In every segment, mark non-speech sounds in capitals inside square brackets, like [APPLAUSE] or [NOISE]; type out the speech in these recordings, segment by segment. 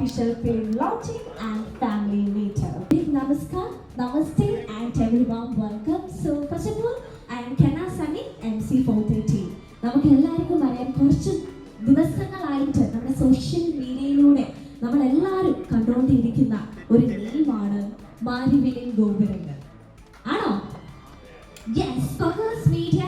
special film launching and family meetup. Big namaskar, namaste, and everyone welcome. So first of all, I am Kenna Sunny, MC 430. നമുക്ക് എല്ലാവർക്കും അറിയാം കുറച്ച് ദിവസങ്ങളായിട്ട് നമ്മുടെ social മീഡിയയിലൂടെ നമ്മൾ എല്ലാവരും കണ്ടുകൊണ്ടിരിക്കുന്ന ഒരു നെയിമാണ് മാരിവിലിൻ ഗോപുരങ്ങൾ ആണോ യെസ് മീഡിയ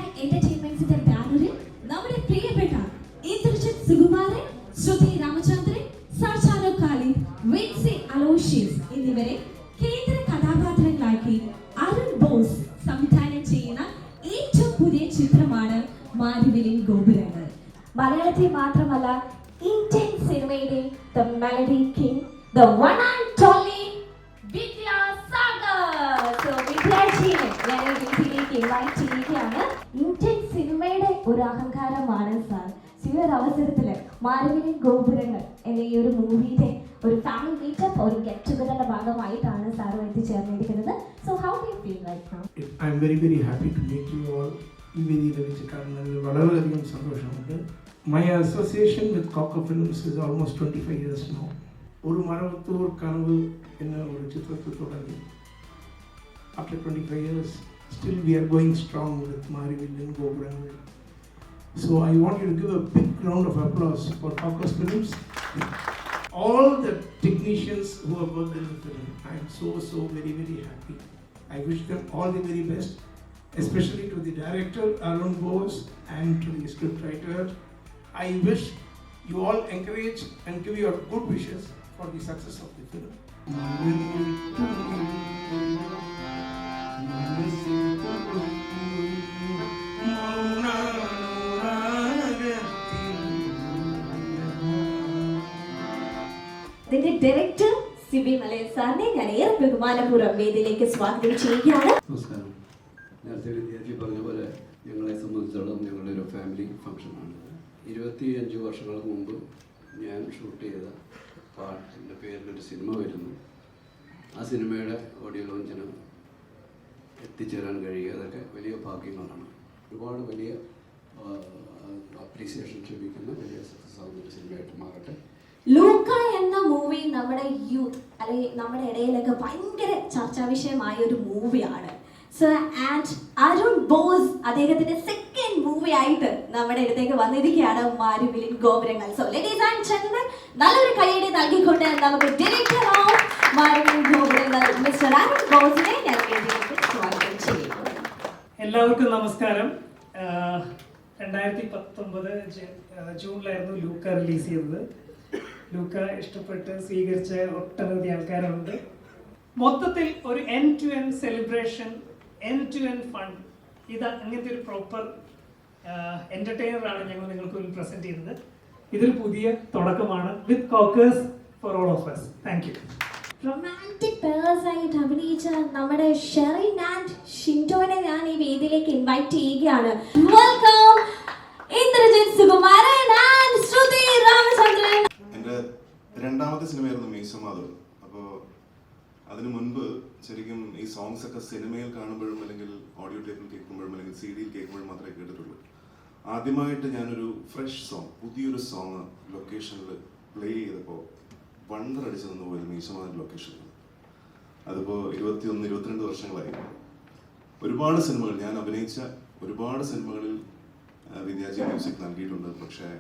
മലയാളത്തിൽ മാത്രമല്ല ഇന്ത്യൻ സിനിമയിലെ the melody king the one and only Vidyasagar so വിദ്യാജിയെ ഞാൻ ഈ വീട്ടിലേക്ക് ഇൻവൈറ്റ് ചെയ്യുകയാണ്. ഇന്ത്യൻ സിനിമയുടെ ഒരു അഹങ്കാരമാണ് സാർ. ഈ ഒരു അവസരത്തിൽ മാനവിക ഗോപുരങ്ങൾ എന്ന ഈ ഒരു മൂവിയുടെ ഒരു ഫാമിലി മീറ്റപ്പ് ഒരു ഗെറ്റ് ടുഗദറിന്റെ ഭാഗമായിട്ടാണ് sir എത്തിച്ചേർന്നിരിക്കുന്നത്. So how do feel right I am very very happy to meet you all ഈ വേദിയിൽ വെച്ച് കാണുന്നതിൽ വളരെയധികം സന്തോഷമുണ്ട്. My association with Kokka films is almost twenty five years no ഒരു മരവത്തൂർ കനവ് എന്ന ഒരു ചിത്രത്തിൽ തുടങ്ങി after twenty five years still we are going strong with Marivillin Gopurangal So I want you to give a big round of applause for Caucus Films. All the technicians who have worked in the film, I am so so very very happy. I wish them all the very best, especially to the director Arun Bose and to the scriptwriter. I wish you all encourage and give your good wishes for the success of the film. ഇതിന്റെ director Sibi Malayan സാറിനെ ഞാൻ ഏറെ ബഹുമാനപൂർവം വേദിയിലേക്ക് സ്വാഗതം ചെയ്യുകയാണ്. നമസ്കാരം. നേരത്തെ പറഞ്ഞ പോലെ ഞങ്ങളെ സംബന്ധിച്ചിടത്തോളം ഞങ്ങളുടെ ഒരു ഫാമിലി ഫംഗ്ഷനാണ് ഇരുപത്തി അഞ്ച് വർഷങ്ങൾക്ക് മുമ്പ് ഞാൻ ഷൂട്ട് ചെയ്ത പാട്ടിന്റെ പേരിലൊരു സിനിമ വരുന്നു. ആ സിനിമയുടെ ഓഡിയോ ലോഞ്ചിന് എത്തിച്ചേരാൻ കഴിയുക. വലിയ ഭാഗ്യങ്ങളാണ്. ഒരുപാട് വലിയ അപ്രീസിയേഷൻ ലഭിക്കുന്ന വലിയ സൗന്ദര്യ സിനിമയായിട്ട് മാറട്ടെ. ലൂക്ക എന്ന മൂവി നമ്മുടെ യൂത്ത് അല്ലെങ്കിൽ നമ്മുടെ ഇടയിലൊക്കെ ഭയങ്കര ചർച്ചാ വിഷയമായ ഒരു മൂവിയാണ്. സോ ആൻഡ് അരുൺ ബോസ് അദ്ദേഹത്തിന്റെ സെക്കൻഡ് മൂവി ആയിട്ട് നമ്മുടെ അടുത്തേക്ക് വന്നിരിക്കുകയാണ് മാരുവിലിൻ ഗോപുരങ്ങൾ. സോ ലേഡീസ് ആൻഡ് ജെന്റൽമെൻ നല്ലൊരു കൈയടി നൽകിക്കൊണ്ട് നമുക്ക് ഡയറക്ടർ ഓഫ് മാരുവിലിൻ ഗോപുരങ്ങൾ. മിസ്റ്റർ അരുൺ ബോസിനെ ഞാൻ സ്വാഗതം ചെയ്യുന്നു. എല്ലാവർക്കും നമസ്കാരം. രണ്ടായിരത്തി പത്തൊമ്പത് ജൂണിലായിരുന്നു ലൂക്ക റിലീസ് ചെയ്തത്. ലൂക്ക ഇഷ്ടപ്പെട്ട് സ്വീകരിച്ച ഒട്ടനവധി ആൾക്കാരുണ്ട്. മൊത്തത്തിൽ ഒരു end to end celebration end to end fund ഇത് അങ്ങനത്തെ ഒരു പ്രോപ്പർ എന്റർടൈനറാണ് ഞങ്ങൾ നിങ്ങൾക്ക് മുന്നിൽ പ്രസന്റ് ചെയ്യുന്നത്. ഇതൊരു പുതിയ തുടക്കമാണ് with കോക്കേഴ്സ് for all of us thank you romantic pairs ആയിട്ട് അഭിനയിച്ച നമ്മുടെ ഷെറിൻ ആൻഡ് ഷിന്റോനെ ഞാൻ ഈ വേദിയിലേക്ക് ഇൻവൈറ്റ് ചെയ്യുകയാണ്. Welcome Indrajith Sukumaran and Shruthi Ramachandran. എന്റെ രണ്ടാമത്തെ സിനിമയായിരുന്നു മീശ മാധവൻ. അപ്പോൾ അതിനു മുൻപ് ശരിക്കും ഈ സോങ്സ് ഒക്കെ സിനിമയിൽ കാണുമ്പോഴും അല്ലെങ്കിൽ ഓഡിയോ ടേപ്പിൽ കേൾക്കുമ്പോഴും അല്ലെങ്കിൽ സി ഡിയിൽ കേൾക്കുമ്പോഴും മാത്രമേ കേട്ടിട്ടുള്ളൂ. ആദ്യമായിട്ട് ഞാനൊരു ഫ്രഷ് സോങ് പുതിയൊരു സോങ് ലൊക്കേഷനിൽ പ്ലേ ചെയ്തപ്പോൾ വണ്ടർ അടിച്ചു തന്നു പോയത് മീശമാധവ് ലൊക്കേഷനിൽ അതിപ്പോൾ ഇരുപത്തിയൊന്ന് ഇരുപത്തിരണ്ട് വർഷങ്ങളായി. ഒരുപാട് സിനിമകൾ ഞാൻ അഭിനയിച്ച ഒരുപാട് സിനിമകളിൽ വിദ്യാജി മ്യൂസിക് നൽകിയിട്ടുണ്ട്. പക്ഷേ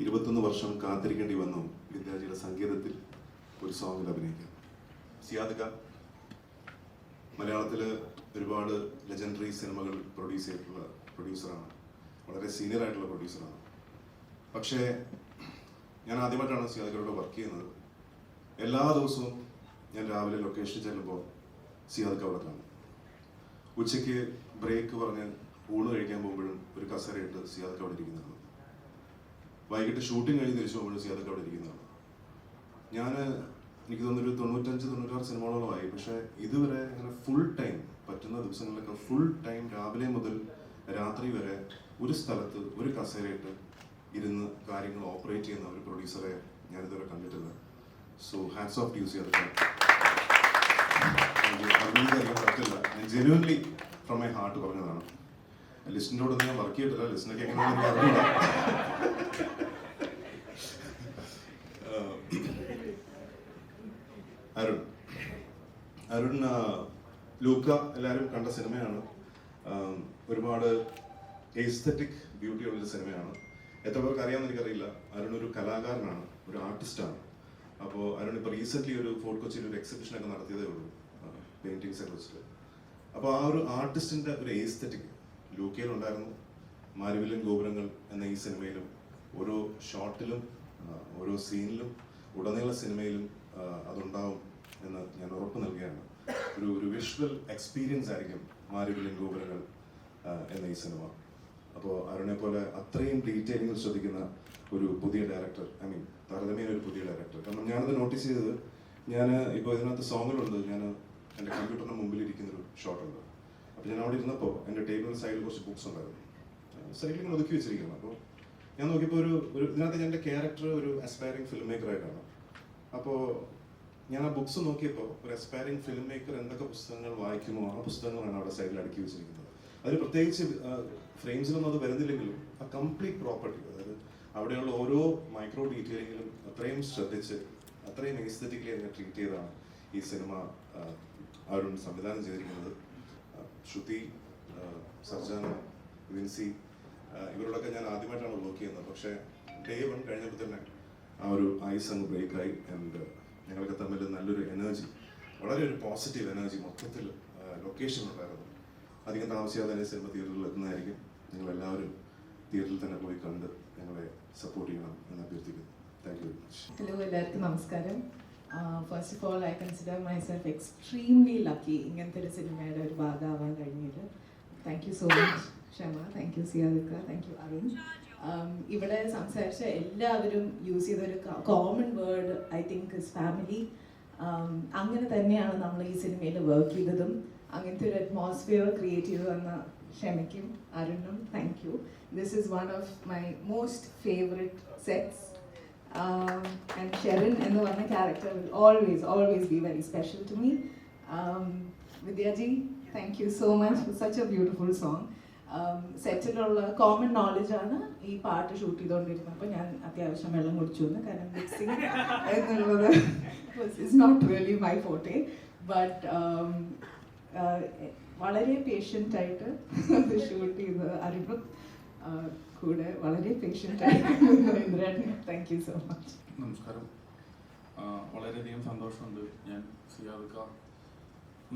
ഇരുപത്തൊന്ന് വർഷം കാത്തിരിക്കേണ്ടി വന്നു വിദ്യാജിയുടെ സംഗീതത്തിൽ ഒരു സോങ്ങിൽ അഭിനയിക്കാൻ. സിയാദ് മലയാളത്തിൽ ഒരുപാട് ലെജൻഡറി സിനിമകൾ പ്രൊഡ്യൂസ് ചെയ്തിട്ടുള്ള പ്രൊഡ്യൂസറാണ് വളരെ സീനിയർ ആയിട്ടുള്ള പ്രൊഡ്യൂസറാണ് പക്ഷേ ഞാൻ ആദ്യമായിട്ടാണ് സിയാദ് ഖാനോട് വർക്ക് ചെയ്യുന്നത്. എല്ലാ ദിവസവും ഞാൻ രാവിലെ ലൊക്കേഷനിൽ ചെല്ലുമ്പോൾ സിയാദിക്ക അവിടെ കാണും. ഉച്ചയ്ക്ക് ബ്രേക്ക് പറഞ്ഞ് ഊണ് കഴിക്കാൻ പോകുമ്പോഴും ഒരു കസരയിട്ട് സിയാദിക്ക അവിടെ ഇരിക്കുന്നതാണ്. വൈകിട്ട് ഷൂട്ടിംഗ് കഴിഞ്ഞ് തിരിച്ചു പോകുമ്പോഴും സിയാദിക്ക അവിടെ ഇരിക്കുന്നതാണ്. ഞാൻ എനിക്ക് തോന്നുന്നു ഒരു തൊണ്ണൂറ്റഞ്ച് തൊണ്ണൂറ്റാറ് സിനിമകളോളമായി പക്ഷേ ഇതുവരെ ഇങ്ങനെ ഫുൾ ടൈം പറ്റുന്ന ദിവസങ്ങളിലൊക്കെ ഫുൾ ടൈം രാവിലെ മുതൽ രാത്രി വരെ ഒരു സ്ഥലത്ത് ഒരു കസേരയിട്ട് ഇരുന്ന് കാര്യങ്ങൾ ഓപ്പറേറ്റ് ചെയ്യുന്ന ഒരു പ്രൊഡ്യൂസറെ ഞാനിതുവരെ കണ്ടിട്ടില്ല. സോ ഹാറ്റ്സ് ഓഫ് യൂസ് ചെയ്യാൻ പറ്റില്ല. ഞാൻ ജെന്യൂൻലി ഫ്രം മൈ ഹാർട്ട് പറഞ്ഞതാണ്. ലിസ്റ്റിനോട് ഞാൻ വർക്ക് ചെയ്തിട്ടില്ല. ലിസ്റ്റിനൊക്കെ എങ്ങനെയാണെന്ന് അറിയില്ല അരുൺ. അരുൺ ലൂക്ക എല്ലാവരും കണ്ട സിനിമയാണ്. ഒരുപാട് എസ്തറ്റിക് ബ്യൂട്ടി ഉള്ള സിനിമയാണ് എത്ര പേർക്ക് അറിയാമെന്ന് എനിക്കറിയില്ല. അരുൺ ഒരു കലാകാരനാണ് ഒരു ആർട്ടിസ്റ്റാണ് അപ്പോൾ അരുൺ ഇപ്പോൾ റീസെന്റ്ലി ഒരു ഫോർട്ട് കൊച്ചിയിൽ ഒരു എക്സിബിഷനൊക്കെ നടത്തിയതേ ഉള്ളൂ പെയിന്റിങ്സൊക്കെ വെച്ചിട്ട്. അപ്പോൾ ആ ഒരു ആർട്ടിസ്റ്റിന്റെ ഒരു എസ്തറ്റിക് ലൂക്കയിലുണ്ടായിരുന്നു മാരുവിലും ഗോപുരങ്ങൾ എന്ന ഈ സിനിമയിലും ഓരോ ഷോട്ടിലും ഓരോ സീനിലും ഉടനീള സിനിമയിലും അതുണ്ടാവും എന്ന് ഞാൻ ഉറപ്പ് നൽകുകയാണ്. ഒരു ഒരു വിഷ്വൽ എക്സ്പീരിയൻസ് ആയിരിക്കും മാരുവിലും ഗോപുരങ്ങൾ എന്ന ഈ സിനിമ അപ്പോൾ അരുണെ പോലെ അത്രയും ഡീറ്റെയിലിംഗ് ശ്രദ്ധിക്കുന്ന ഒരു പുതിയ ഡയറക്ടർ ഐ മീൻ താരതമ്യേന ഒരു പുതിയ ഡയറക്ടർ. കാരണം ഞാനത് നോട്ടീസ് ചെയ്തത് ഞാൻ ഇപ്പോൾ ഇതിനകത്ത് സോങ്ങിലുണ്ട് ഞാൻ എന്റെ കമ്പ്യൂട്ടറിന് മുമ്പിൽ ഇരിക്കുന്നൊരു ഷോട്ടുണ്ട്. അപ്പോൾ ഞാൻ അവിടെ ഇരുന്നപ്പോൾ എന്റെ ടേബിളിന് സൈഡിൽ കുറച്ച് ബുക്സ് ഉണ്ടായിരുന്നു. സൈഡിൽ ഇങ്ങനെ ഒതുക്കി വെച്ചിരിക്കുന്നു അപ്പോൾ ഞാൻ നോക്കിയപ്പോൾ ഒരു ഒരു ഇതിനകത്ത് എന്റെ ക്യാരക്ടർ ഒരു അസ്പയറിംഗ് ഫിലിം മേക്കർ ആയിട്ടാണ് അപ്പോൾ ഞാൻ ആ ബുക്സ് നോക്കിയപ്പോൾ ഒരു അസ്പയറിംഗ് ഫിലിം മേക്കർ എന്തൊക്കെ പുസ്തകങ്ങൾ വായിക്കുമോ ആ പുസ്തകങ്ങളാണ് അവിടെ സൈഡിൽ അടുക്കി വെച്ചിരിക്കുന്നത്. അതിൽ പ്രത്യേകിച്ച് ഫ്രെയിംസിലൊന്നും അത് വരുന്നില്ലെങ്കിലും ആ കംപ്ലീറ്റ് പ്രോപ്പർട്ടി അതായത് അവിടെയുള്ള ഓരോ മൈക്രോ ഡീറ്റെയിലിങ്ങിലും അത്രയും ശ്രദ്ധിച്ച് അത്രയും എസ്തറ്റിക്കലി അതിനെ ട്രീറ്റ് ചെയ്താണ് ഈ സിനിമ അവരും സംവിധാനം ചെയ്തിരിക്കുന്നത്. ശ്രുതി സർജാന വിൻസി ഇവരോടൊക്കെ ഞാൻ ആദ്യമായിട്ടാണ് വർക്ക് ചെയ്യുന്നത്. പക്ഷേ ഡേ വൺ കഴിഞ്ഞപ്പോൾ തന്നെ ആ ഒരു ഐസ് അങ്ങ് ബ്രേക്കായി ആൻഡ് ഞങ്ങൾക്ക് തമ്മിൽ നല്ലൊരു എനർജി വളരെ ഒരു പോസിറ്റീവ് എനർജി മൊത്തത്തിൽ ലൊക്കേഷൻ ഉണ്ടായിരുന്നു. അധികം താമസിയാതെ തന്നെ സിനിമ തിയേറ്ററിൽ എത്തുന്നതായിരിക്കും. നിങ്ങൾ എല്ലാവരും തിയേറ്ററിൽ തന്നെ പോയി കണ്ട് ഞങ്ങളെ സപ്പോർട്ട് ചെയ്യണം എന്ന് അഭ്യർത്ഥിക്കുന്നു. Thank you very much hello എല്ലാവർക്കും നമസ്കാരം. First of all I consider myself extremely lucky ഇങ്ങനത്തെ ഒരു സിനിമയുടെ ഒരു ഭാഗമാവാൻ കഴിഞ്ഞത് thank you so much Kshama. Thank you സിയാദിക്ക. Thank you Arun. ഇവിടെ സംസാരിച്ച എല്ലാവരും യൂസ് ചെയ്ത ഒരു common word I think is family അങ്ങനെ തന്നെയാണ് നമ്മൾ ഈ സിനിമയിൽ വർക്ക് ചെയ്തതും. അങ്ങനത്തെ ഒരു അറ്റ്മോസ്ഫിയർ ക്രിയേറ്റ് ചെയ്തു തന്ന ക്ഷമയ്ക്കും അരുണും. Thank you this is one of my most favourite sets and Sherin എന്ന് പറഞ്ഞ character will always always be very special to me Vidyaji thank you so much for such a beautiful such a beautiful song. സെറ്റിലുള്ള common knowledge ആണ് ഈ പാട്ട് shoot ചെയ്തുകൊണ്ടിരുന്നത് ചെയ്തുകൊണ്ടിരുന്നപ്പോൾ ഞാൻ അത്യാവശ്യം വെള്ളം കുടിച്ചു എന്ന് കാരണം മിക്സിങ് [LAUGHS] എന്നുള്ളത് is not really my forte but വളരെ പേഷ്യന്റ് ആയിട്ട് ഷൂട്ട് ചെയ്ത് അറിവും കൂടെ വളരെ പേഷ്യന്റ് ആയിട്ട് താങ്ക് യു സോ മച്ച് നമസ്കാരം. വളരെയധികം സന്തോഷമുണ്ട്. ഞാൻ സിയാദക്ക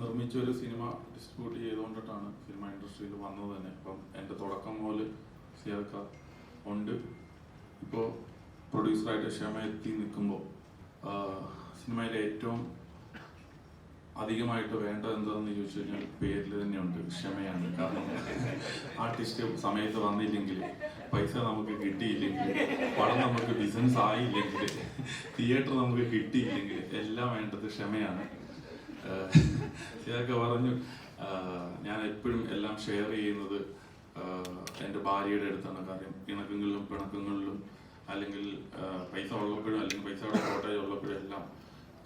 നിർമ്മിച്ച ഒരു സിനിമ ഡിസ്ട്രിബ്യൂട്ട് ചെയ്തുകൊണ്ടിട്ടാണ് സിനിമ ഇൻഡസ്ട്രിയിൽ വന്നത് തന്നെ. അപ്പം എന്റെ തുടക്കം മുതൽ സിയാദക്ക ഉണ്ട്. ഇപ്പോൾ പ്രൊഡ്യൂസറായിട്ട് ക്ഷമ എത്തി നിൽക്കുമ്പോൾ സിനിമയിലെ ഏറ്റവും അധികമായിട്ട് വേണ്ടത് എന്താണെന്ന് ചോദിച്ചു കഴിഞ്ഞാൽ പേരിൽ തന്നെയുണ്ട് ക്ഷമയാണ്. കാരണം ആർട്ടിസ്റ്റ് സമയത്ത് വന്നില്ലെങ്കിൽ പൈസ നമുക്ക് കിട്ടിയില്ലെങ്കിൽ പണം നമുക്ക് ബിസിനസ് ആയില്ലെങ്കിൽ തിയേറ്റർ നമുക്ക് കിട്ടിയില്ലെങ്കിൽ എല്ലാം വേണ്ടത് ക്ഷമയാണ്. ഇതൊക്കെ പറഞ്ഞു ഞാൻ എപ്പോഴും എല്ലാം ഷെയർ ചെയ്യുന്നത് എന്റെ ഭാര്യയുടെ അടുത്താണ്. കാര്യം ഇണക്കങ്ങളിലും പിണക്കങ്ങളിലും അല്ലെങ്കിൽ പൈസ ഉള്ളപ്പോഴും അല്ലെങ്കിൽ പൈസയുടെ ഷോർട്ടേജ് ഉള്ളപ്പോഴും എല്ലാം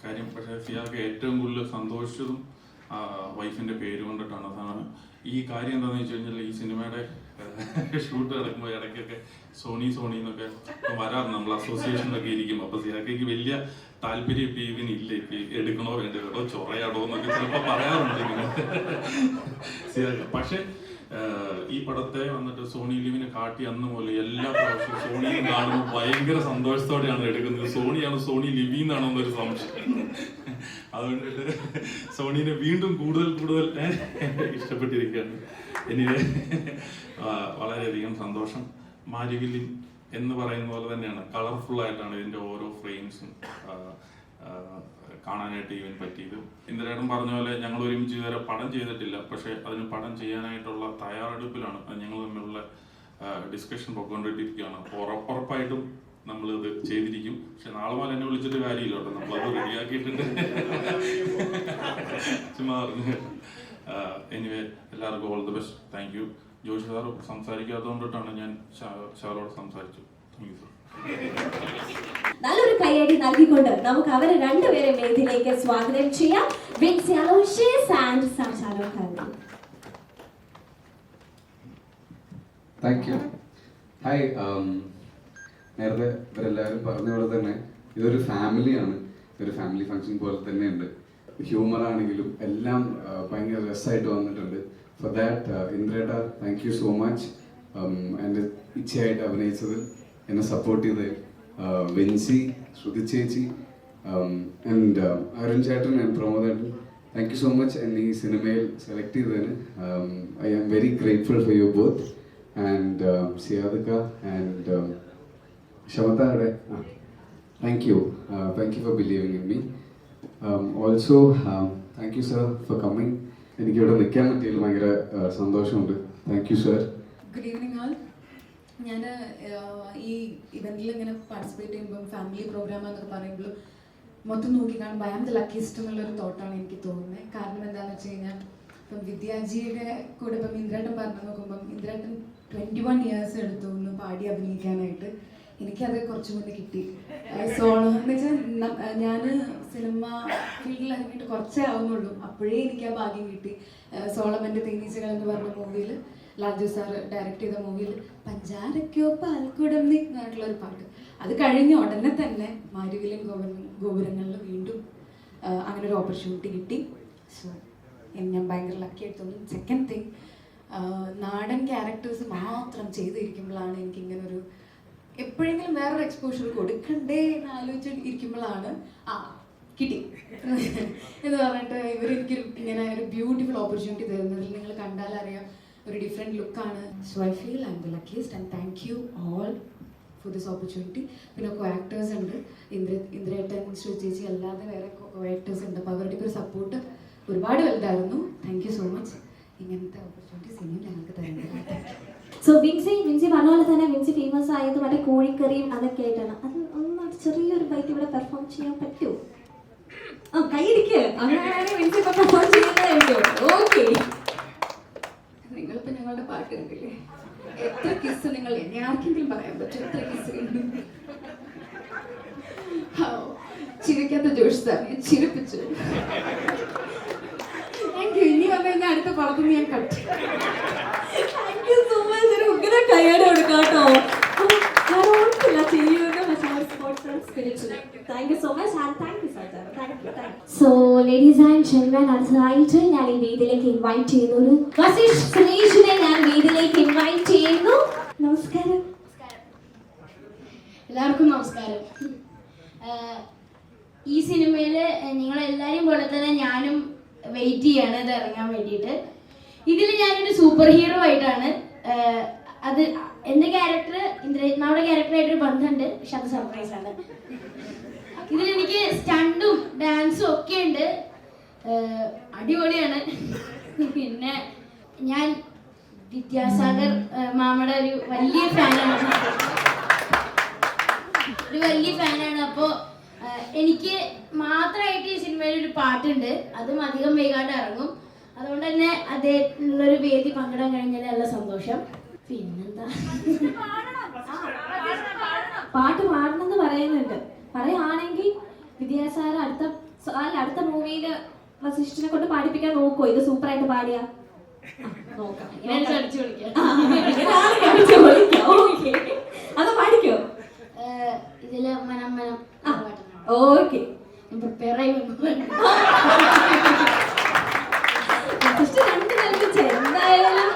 കാര്യം പക്ഷേ സിയാക്ക് ഏറ്റവും കൂടുതൽ സന്തോഷിച്ചതും വൈഫിന്റെ പേര് കൊണ്ടിട്ടാണ്. അതാണ് ഈ കാര്യം എന്താണെന്ന് വെച്ച് കഴിഞ്ഞാൽ ഈ സിനിമയുടെ ഷൂട്ട് നടക്കുമ്പോൾ ഇടയ്ക്കൊക്കെ സോണി സോണി എന്നൊക്കെ വരാറ് നമ്മൾ അസോസിയേഷനിലൊക്കെ ഇരിക്കും അപ്പൊ സിയാക്കയ്ക്ക് വലിയ താല്പര്യം ഇപ്പം ഇവനില്ല ഇപ്പം എടുക്കണോ വേണ്ടോ ചൊറയാടോ എന്നൊക്കെ ചിലപ്പോൾ പറയാറുണ്ട് പക്ഷെ ഈ പടത്തെ വന്നിട്ട് സോണി ലിവിനെ കാട്ടി അന്ന് പോലെ എല്ലാ പ്രാവശ്യവും സോണി കാണുമ്പോൾ ഭയങ്കര സന്തോഷത്തോടെയാണ് എടുക്കുന്നത്. സോണിയാണ് സോണി ലിവി എന്നാണോ എന്നൊരു സംശയം. അതുകൊണ്ടിട്ട് സോണിനെ വീണ്ടും കൂടുതൽ കൂടുതൽ ഇഷ്ടപ്പെട്ടിരിക്കുകയാണ്. എനിക്ക് വളരെയധികം സന്തോഷം. മാരിവില്ലിൻ എന്ന് പറയുന്ന പോലെ തന്നെയാണ്. കളർഫുൾ ആയിട്ടാണ് ഇതിന്റെ ഓരോ ഫ്രെയിംസും. കാണാനായിട്ട് ഇവൻ പറ്റിയത്. ഇന്ദിരേട്ടൻ പറഞ്ഞ പോലെ ഞങ്ങൾ ഒരുമിച്ച് ഇതുവരെ പടം ചെയ്തിട്ടില്ല. പക്ഷെ അതിന് പടം ചെയ്യാനായിട്ടുള്ള തയ്യാറെടുപ്പിലാണ്. ഞങ്ങൾ തമ്മിലുള്ള ഡിസ്കഷൻ പൊയ്ക്കൊണ്ടിരിക്കുകയാണ് ഉറപ്പുറപ്പായിട്ടും നമ്മൾ ഇത് ചെയ്തിരിക്കും. പക്ഷെ നാളെ മുതൽ എന്നെ വിളിച്ചിട്ട് കാര്യമില്ല നമ്മൾ നമ്മളത് റെഡിയാക്കിയിട്ടുണ്ട് ചുമ്മാ എനിവേ എല്ലാവർക്കും all the best thank you Joshi sir സംസാരിക്കാത്തതുകൊണ്ടിട്ടാണ് ഞാൻ സാറോട് സംസാരിച്ചു താങ്ക് യു സാർ നല്ലൊരു കൈയടി നൽകിക്കൊണ്ട് നമുക്ക് അവരെ രണ്ടുപേരെ വേദിയിലേക്ക് സ്വാഗതം ചെയ്യാം. ആൻഡ് താങ്ക് യു ഹായ് നേരത്തെ ഇവരെല്ലാവരും പറഞ്ഞ പോലെ തന്നെ ഇതൊരു ഫാമിലിയാണ് ഒരു ഫാമിലി ഫംഗ്ഷൻ പോലെ തന്നെ ഉണ്ട്. ഹ്യൂമർ ആണെങ്കിലും എല്ലാം ആ, ഭയങ്കര രസമായിട്ട് വന്നിട്ടുണ്ട്. ഫോർ ദാറ്റ് ഇന്ദ്രേട്ട താങ്ക് യു സോ മച്ച് എന്റെ ഇച്ഛയായിട്ട് അഭിനയിച്ചത് എന്നെ സപ്പോർട്ട് ചെയ്ത് വെൻസി ശ്രുതി ചേച്ചി ആൻഡ് അരുൺ ചേട്ടൻ ആൻഡ് പ്രമോദേട്ടൻ താങ്ക് യു സോ മച്ച് എന്നെ ഈ സിനിമയിൽ സെലക്ട് ചെയ്തതിന് I am very grateful for you both and സിയാദക്ക and ക്ഷമത അവിടെ thank you thank you for believing in me also thank you sir for coming എനിക്കിവിടെ നിൽക്കാൻ പറ്റിയതിൽ ഭയങ്കര സന്തോഷമുണ്ട്. Thank you sir good evening all ഞാൻ ഈ ഇവന്റിൽ ഇങ്ങനെ പാർട്ടിസിപ്പേറ്റ് ചെയ്യുമ്പോൾ ഫാമിലി പ്രോഗ്രാം എന്നൊക്കെ പറയുമ്പോഴും മൊത്തം നോക്കി കാണുമ്പോൾ ഐ ആം ദ ലക്കിസ്റ്റ് എന്നുള്ളൊരു തോട്ടാണ് എനിക്ക് തോന്നുന്നത് കാരണം എന്താണെന്ന് വെച്ച് കഴിഞ്ഞാൽ ഇപ്പം വിദ്യാജിയുടെ കൂടെ ഇപ്പം ഇന്ദ്രേട്ടൻ പറഞ്ഞു നോക്കുമ്പം ഇന്ദ്രേട്ടൻ ട്വന്റി വൺ ഇയേഴ്സ് എടുത്തു ഒന്ന് പാടി അഭിനയിക്കാനായിട്ട്. എനിക്കത് കുറച്ചും കൂടി കിട്ടി. സോണം. എന്ന് വെച്ചാൽ ഞാൻ സിനിമ ഫീൽഡിൽ ഇറങ്ങിയിട്ട് കുറച്ചേ ആവുന്നുള്ളൂ. അപ്പോഴേ എനിക്ക് ആ ഭാഗ്യം കിട്ടി. സോളമന്റെ തേനീച്ചകൾ എന്ന് പറഞ്ഞ മൂവിയിൽ ലാൽജു സാർ ഡയറക്റ്റ് ചെയ്ത മൂവിയിൽ പഞ്ചാരക്കോ പാൽക്കുടം എന്നായിട്ടുള്ള ഒരു പാട്ട്. അത് കഴിഞ്ഞ ഉടനെ തന്നെ മാരുവിലും ഗോപുര ഗോപുരങ്ങളിൽ വീണ്ടും അങ്ങനെ ഒരു ഓപ്പർച്യൂണിറ്റി കിട്ടി. സോ ഞാൻ ഭയങ്കര ലക്കി ആയിട്ട് തോന്നുന്നു സെക്കൻഡ് തിങ് നാടൻ ക്യാരക്ടേഴ്സ് മാത്രം ചെയ്തിരിക്കുമ്പോഴാണ് എനിക്ക് ഇങ്ങനെ ഒരു എപ്പോഴെങ്കിലും വേറൊരു എക്സ്പോഷർ കൊടുക്കണ്ടേ എന്ന് ആലോചിച്ച് ഇരിക്കുമ്പോഴാണ് ആ കിട്ടി. എന്ന് പറഞ്ഞിട്ട് ഇവർ എനിക്കൊരു ഇങ്ങനെ ഒരു ബ്യൂട്ടിഫുൾ ഓപ്പർച്യൂണിറ്റി തരുന്നതിൽ നിങ്ങൾ കണ്ടാൽ അറിയാം ഒരു ഡിഫറെന്റ് ലുക്കാണ് so I feel I am the luckiest and thank you all for this opportunity പിന്നെ കോ ആക്ടേഴ്സ് ഉണ്ട്. ഇന്ദ്ര ഇന്ദ്രേട്ടൻ ശ്രീ ചേച്ചി അല്ലാതെ വേറെ കോ ആക്ടേഴ്സ് ഉണ്ട്. അപ്പോൾ അവരുടെ ഒരു സപ്പോർട്ട് ഒരുപാട് വലുതായിരുന്നു. താങ്ക് യു സോ മച്ച് ഇങ്ങനത്തെ ഓപ്പർച്യൂണിറ്റീസ് ഇനിയും ഞങ്ങൾക്ക് തരുന്നത് സോ വിൻസി വിൻസി പറഞ്ഞ പോലെ തന്നെ വിൻസി ഫേമസ് ആയത് മറ്റേ കോഴിക്കറിയും അതൊക്കെ ആയിട്ടാണ്. അത് ഒന്ന് ചെറിയൊരു ബൈറ്റ് ഇവിടെ പെർഫോം ചെയ്യാൻ പറ്റുമോ? ആ കൈയിടിക്ക് അങ്ങനെയാണെങ്കിൽ വിൻസി പെർഫോം ചെയ്യുന്നതായിരിക്കും. ഓക്കെ നിങ്ങളിപ്പോ ഞങ്ങളുടെ പാട്ട് കണ്ടില്ലേ എത്ര കിസ് നിങ്ങൾ എന്നെ ആർക്കെങ്കിലും പറയാൻ പറ്റും? എത്ര കിസ് കണ്ടു ഹാവ്. ചിരിക്കാത്ത ജോഷ് ഞാൻ ചിരിപ്പിച്ചു. താങ്ക് യു ഇനി വന്നു കഴിഞ്ഞാൽ അടുത്ത പടത്തുനിന്ന് ഞാൻ cut thank you so much ഒരു ഉഗ്ര കൈയ്യടി കൊടുക്കാം കേട്ടോ. ഞാൻ ഓർത്തില്ല ചെയ്യുന്ന thank you so much and thank you sir thank you so ladies and gentleman അടുത്തതായിട്ട് ഞാൻ ഈ വേദിയിലേക്ക് ഇൻവൈറ്റ് ചെയ്യുന്നു. ഒരു വസീഷ് സുരേഷിനെ ഞാൻ വേദിയിലേക്ക് ഇൻവൈറ്റ് ചെയ്യുന്നു. നമസ്കാരം. എല്ലാവർക്കും നമസ്കാരം. ഈ സിനിമയിൽ നിങ്ങളെല്ലാവരും പോലെ തന്നെ ഞാനും വെയിറ്റ് ചെയ്യാണ് ഇത് ഇറങ്ങാൻ വേണ്ടിയിട്ട്. ഇതിൽ ഞാനൊരു സൂപ്പർ ഹീറോ ആയിട്ടാണ്. അത് എന്റെ ക്യാരക്ടർ ഇന്ദ്രജിത്മാവുടെ ക്യാരക്ടറായിട്ടൊരു ബന്ധമുണ്ട് പക്ഷെ അത് സർപ്രൈസ് ആണ്. ഇതിൽ എനിക്ക് സ്റ്റണ്ടും ഡാൻസും ഒക്കെ ഉണ്ട്. അടിപൊളിയാണ്. പിന്നെ ഞാൻ വിദ്യാസാഗർ മാമയുടെ ഒരു വലിയ ഫാനാണ്. ഒരു വലിയ ഫാനാണ്. അപ്പോൾ എനിക്ക് മാത്രമായിട്ട് ഈ സിനിമയിൽ ഒരു പാട്ടുണ്ട്. അതും അധികം വൈകാണ്ട് ഇറങ്ങും. അതുകൊണ്ട് തന്നെ അദ്ദേഹത്തിനുള്ളൊരു വേദി പങ്കിടാൻ കഴിഞ്ഞാൽ നല്ല സന്തോഷം. പിന്നെന്താ? പാട്ട് പാടണമെന്ന് പറയുന്നുണ്ട്. പറയുകയാണെങ്കിൽ വിദ്യാസാഗർ അടുത്ത അല്ല അടുത്ത മൂവിയിൽ വസിഷ്ഠനെ കൊണ്ട് പാടിപ്പിക്കാൻ നോക്കുമോ ഇത് സൂപ്പറായിട്ട് പാടിയ. നോക്കാം ഇങ്ങനെ അടിച്ചു കളിക്കാം ആ, ഇങ്ങനെയാണെങ്കിൽ അടിച്ച് പൊളിക്കാം. Okay. അത് പാടിക്കോ ഏഹ് ഇതിൽ മനം മനം ആ. പാട്ടാണ് ഓക്കെ ഞാൻ പ്രിപ്പയർ ആയി വന്നു വസിഷ്ഠ രണ്ട് കൽപ്പിച്ച എന്തായാലും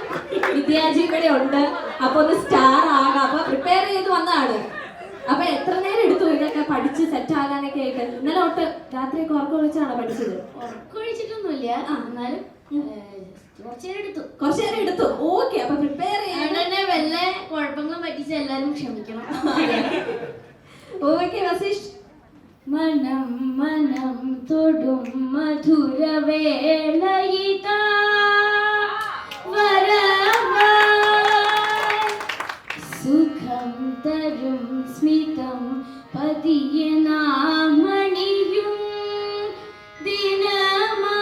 വിദ്യാജി ഇവിടെ ഉണ്ട് അപ്പൊ ഒന്ന് സ്റ്റാർ ആകാം അപ്പൊ പ്രിപ്പയർ ചെയ്ത് വന്നതാണ് അപ്പൊ എത്ര നേരം എടുത്തു ഇതൊക്കെ പഠിച്ച് സെറ്റ് ആകാനൊക്കെ ആയിട്ട് ഇന്നലെ തൊട്ട് രാത്രിയൊക്കെ ഉറക്കം വിളിച്ചാണോ പഠിച്ചത് ഉറക്കൊഴിച്ചിട്ടൊന്നുമില്ല എന്നാലും ഏഹ്, കുറച്ച് നേരം എടുത്തു കുറച്ചു നേരം എടുത്തു ഓക്കെ അപ്പൊ പ്രിപ്പയർ അതുകൊണ്ട് ചെയ്യാൻ തന്നെ വല്ല കുഴപ്പങ്ങളും പറ്റിച്ച എല്ലാരും ക്ഷമിക്കണം ഓക്കെ വസിഷ്ഠ് മനം മനം തൊടും മധുരവേളയിത സുഖം തരും സ്മിതം പതിയെ നാമണിയും ദിനമായി.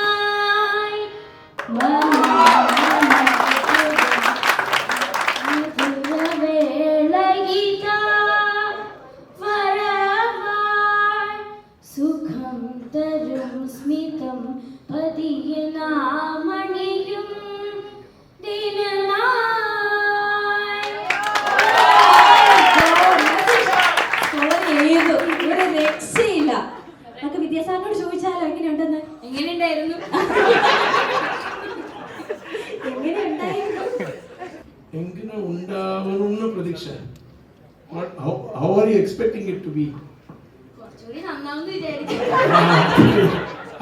സ്നേഹം തരും സ്മിതം പതിയനാമണിയും ഇവിടെ രക്ഷയില്ല. നമുക്ക് വിദ്യാസാറിനോട് ചോദിച്ചാലോ എങ്ങനെയുണ്ടെന്ന്? എങ്ങനെയുണ്ടായിരുന്നു? എങ്ങനെ ഉണ്ടാവണമെന്ന് പ്രതീക്ഷ. What, how, how are you expecting it to be?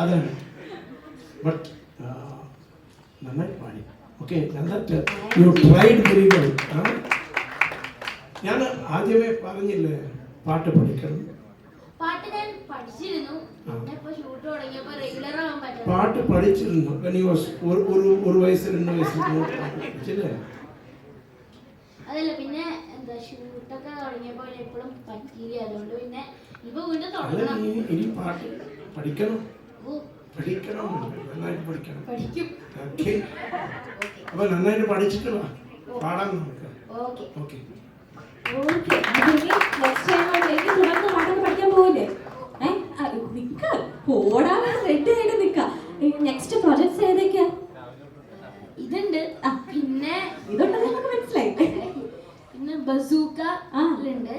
അതാണ് ബട്ട് നന്നായി പാടി. ഓക്കെ നന്നായിട്ട് യു ട്രൈഡ് വെരി വെൽ ഞാൻ ആദ്യമേ പറഞ്ഞില്ലേ പാട്ട് പഠിക്കണം. പാട്ട് പഠിച്ചിരുന്നു. ഒരു ഒരു ഒരു വയസ്സ് രണ്ട് വയസ്സ് പഠിച്ചില്ലേ? അതല്ല പിന്നെ എന്താ ഷൂട്ടൊക്കെ തുടങ്ങിയപ്പോൾ എപ്പോഴും പറ്റിയില്ല. അതുകൊണ്ട് പിന്നെ ഇനി പാട്ട് പഠിക്കണം. പഠിക്കണം. നന്നായിട്ട് പഠിക്കണം. പഠിക്കും. ഓക്കെ. അപ്പൊ നന്നായിട്ട് പഠിച്ചിട്ട് പാടാൻ പാടാം നമുക്ക്. ഓക്കെ. നെക്സ്റ്റ് ടൈം ആവുമ്പോഴേക്ക് തുടർന്ന് പാട്ടൊക്കെ പഠിക്കാൻ പോവില്ലേ ഏ ആ, നിക്ക ഓടാൻ റെഡി ആയിട്ട് നിക്ക നെക്സ്റ്റ് പ്രൊജക്ട്സ് ഏതൊക്കെയാ ഇതുണ്ട് ആ. പിന്നെ ഇതുണ്ടെന്ന് നമുക്ക് മനസ്സിലായി പിന്നെ ബസൂക്ക ഉണ്ട്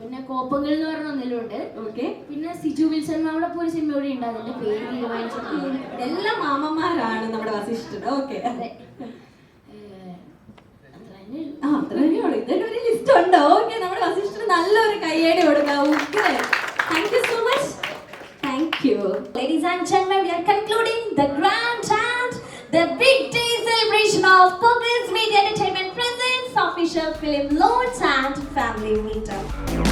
പിന്നെ കോപ്പങ്ങൾ എന്ന് പറഞ്ഞ ഒന്നിലുണ്ട് ഓക്കെ. പിന്നെ സിജു വിൽസൺ മാമയുടെ ഒരു സിനിമ കൂടി ഉണ്ട്. അതിന്റെ പേര് തീരുമാനിച്ചിട്ടുണ്ട്. എല്ലാം മാമന്മാരാണ് നമ്മുടെ വസിഷ്ഠൻ. ഓക്കെ. അത്ര തന്നെയുള്ളൂ film launch and family meetup.